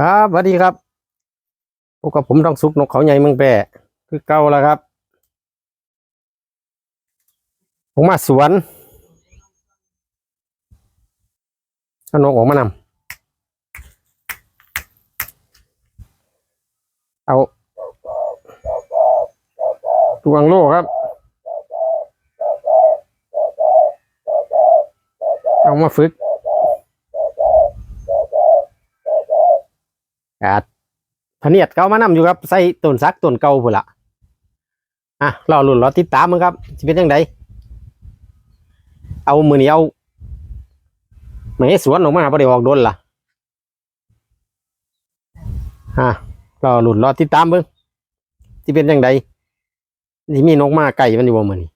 ครับสวัสดีครับพบกับผมต้องสุกนกเขาใหญ่เมืองแปรคือเก่าแล้วครับ ผมมาสวนเอานกออกมานำเอาดวงโลครับ เอามาฝึก อาดพะเนียดเก่ามานำอยู่ครับใส่ต้นซักต้นเก่าพุ่นละอะรอลุ่นรอติดตามมึงครับจะเป็นยังไงเอามือนี้เอาไม่ให้สวนออกมาบ่ได้ออกโดนล่ะอะรอลุ่นรอติดตามมึงจะเป็นยังไงนี่มีนกมาไก่มันอยู่บ่มือนี้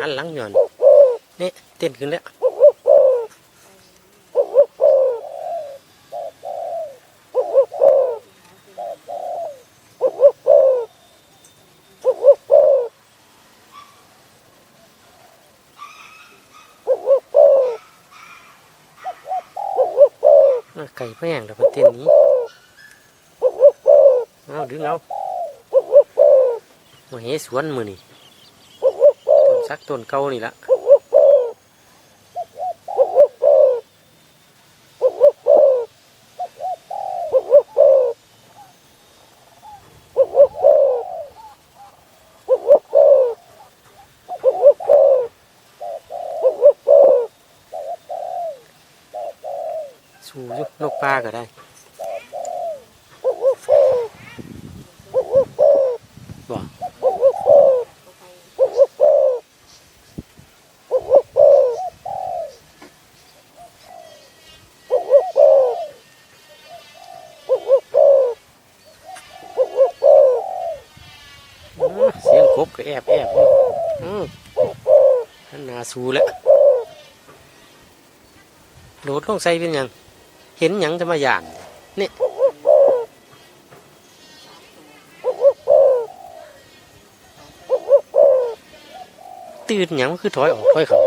หันหลังย่อนนี่เต้นขึ้นแล้วอะไก่แม่งแล้วมันเต้นนี้เอาดึงเอามาเฮสวนมือนี่ ซักต้นเก่านี่ละสู้อยุนกปลาก็ได้บ่อื้อเสียงก บก็แอบแอบอืมน่าสูแล้วโดดลงใส่เป็นยัง เห็นยังจะมาหยานนี่ตื่นยังคือถอยออกถอยเขา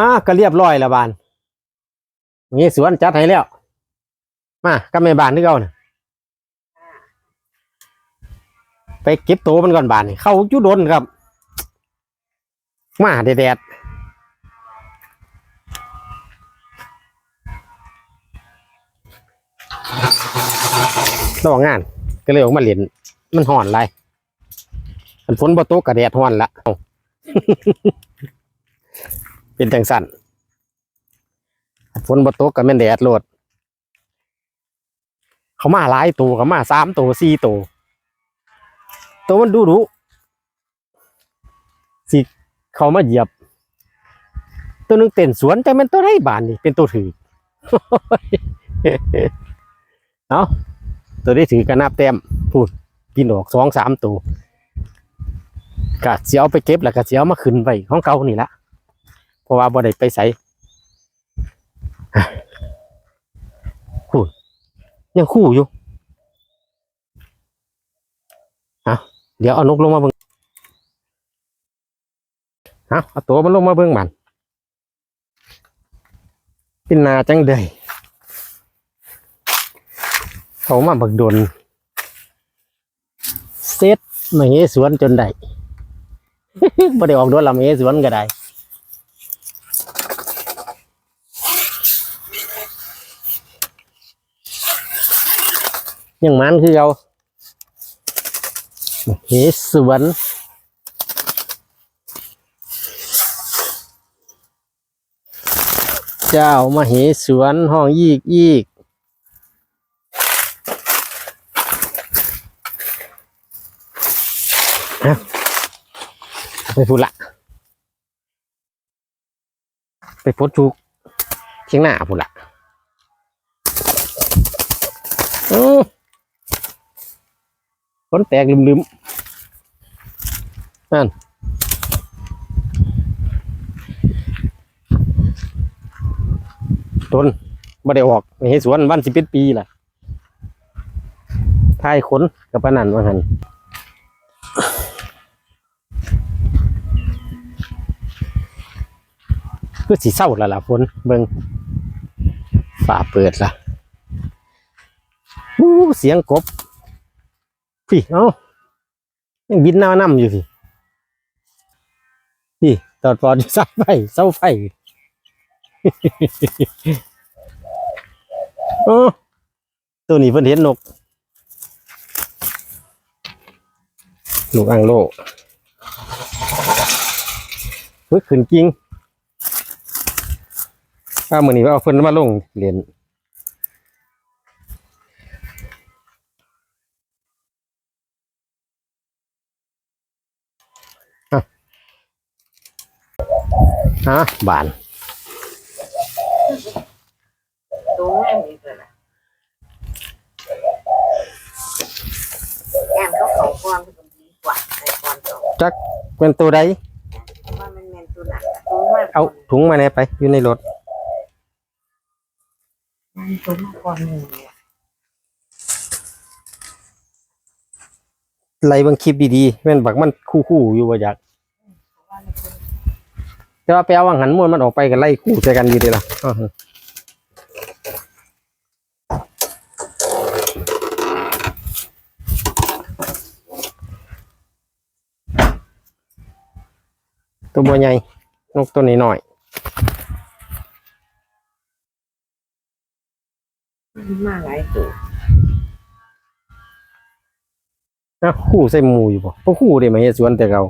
อ่าก็เรียบร้อยแล้วบานนี่สวนจัดให้แล้ว มากับแม่บานนี่เก่าน่ะไปเก็บตัวมันก่อนบานนี่เข้าจุดนครับ มาแดดระหว่างงาน ก็เลยออกมาเล่นมันห่อนไรมันฝนบ่ตกกระแดดห่อนละ เป็นจังสั่นฝนบ่ตกกับแม่นแดดโลด เขามาหลายตัวเขามาสามตัวสี่ตัวตัวมันดูดูสิเขามาเหยียบ ตัวนึงเต้นสวนแต่มันตัวไรบานนี่เป็นตัวถือเอาตัวได้ถือกระนาบแต้มพูดกินออกสองสามตัวกะเสียเอาไปเก็บแล้วก็เสียเอามาขึ้นไปของเก่านี่ละ ราะว่าบ่ได้ไปใส่พูดยังคู่อยู่เอาเดี๋ยวเอานกลงมาเบิ่งเอาเอาตัวมันลงมาเบิ่งมันเป็นนาจังเดยเขามาบักดนเซตมาเฮสวนจนได้บ่ได้ออกดวนละมาเฮสวนก็ได้ ยังมันคือเราเฮสวนเจ้ามาเฮสวนห้องยีกยีกไปพูดละ ไปพสต์จูกเชียงหน้าพูดละอือ คนแตกลืมๆนั่นต้นบ่ได้ออกให้สวนวันสิบเอ็ดปีล่ะทายขนกับปนันว่าหันคือสีเศร้าละล่ะฝนเบิงฝ่าเปิดละอู้เสียงกบ พี่เอ้ายังบินหน้าน้ำอยู่พี่พี่ตอดปอดอยู่เสาไฟเสาไฟโอ้ตัวนี้เพิ่นเห็นนกนกอ่างโลเฮ้ยขึ้นจริงถ้ามือนี้เอาเพิ่นมาลงเหรียญ ฮะบานดูแม่ดีเลยนะแอมก็เขาก่อนก็ดีกว่าไอ้ก่อนต่อจักเป็นตัวใดว่ามันแมนตัวหนักอะตัวมากเอาถุงมาแน่ไป อยู่ในรถมันตัวมากก่อนหนึ่งเนี่ยไล่เบางคลิปดีๆแม่นบักมันคู่ๆอยู่ว่าอยากเพราะว่ามันเป็น แต่ว่าไปเอาวังหันมวนมันออกไปกันไล่คู่ใจกันอยู่ดีล่ะอ้าวตัวบัวใหญ่นกตัวนี้หน่อยมันมาหลายตัวนะคู่ใส่หมูอยู่บ่พวกคู่เด้มาเฮ็ดสวนแต่เก่า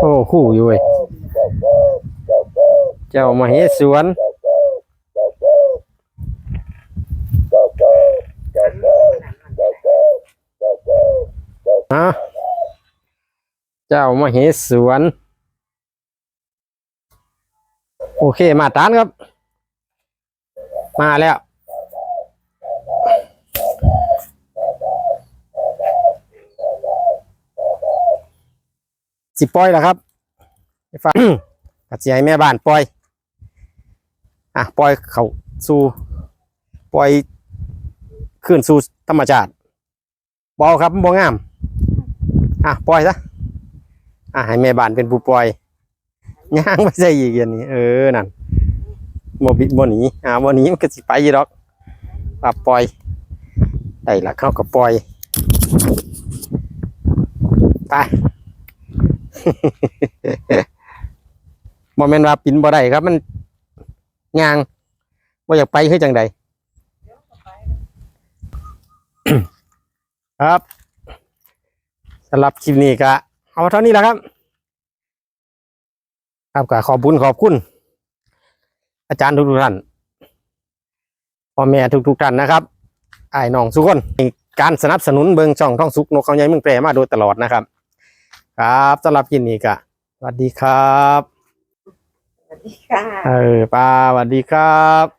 โอ้คู่อยู่เว้ยเจ้ามาเฮสวนฮะเจ้ามาเหสวนโอเคมาตานครับ มาแล้ว สิปล่อยแล้วครับไอ้ฟ้ากัดสิให้แม่บ้านปล่อย อะปล่อยเขาสู่ปล่อยขึ้นสู่ธรรมชาติบอครับบ่งาม อะปล่อยซะอะให้แม่บ้านเป็นผู้ปล่อยย่างไปใส่อีกอย่างนี้เออนั่นบ่บิบ่หนีอ่าบ่หนีมันก็สิไปอยู่ดอกอะปล่อยได้ละเข้ากับปล่อยไป บ่แม่นว่าปินบ่ได้ครับ มันยางบ่อยากไปคือจังใดครับสำหรับคลิปนี้ก็เอาเท่านี้แหละครับ ครับก็ขอบคุณขอบคุณ อาจารย์ทุกๆท่านพ่อแม่ทุกๆท่านนะครับไอ้น้องทุกคนการสนับสนุนเบิงช่องท่องสุกนกเขาใหญ่เมืองแปรมาโดยตลอดนะครับ ครับสำหรับคลิปนี้ก็สวัสดีครับ สวัสดีค่ะ เออป้าสวัสดีครับ